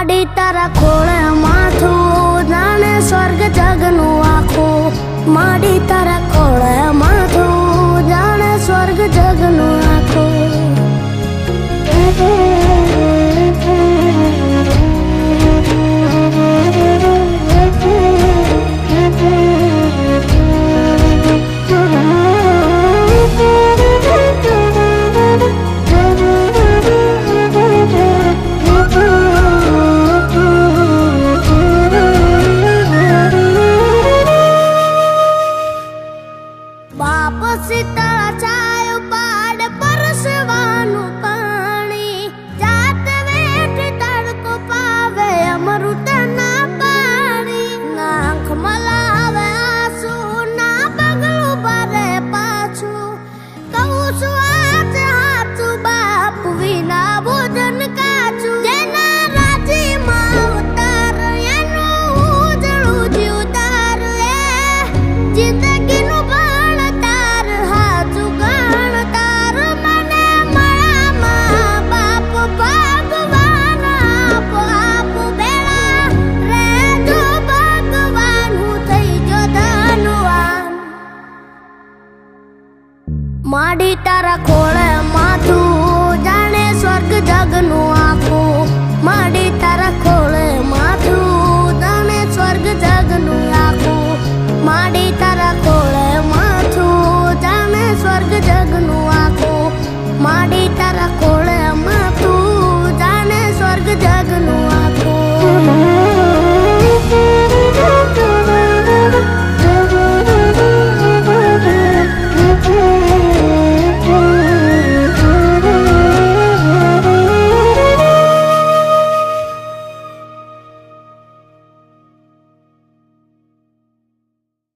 પાડી તારા ખોળે માથું જાણે સ્વર્ગ જગનું આખું. માડી તારા सिता छायो पाड परसवा માડી તારા ખોળે માથું જાણે સ્વર્ગ જગનું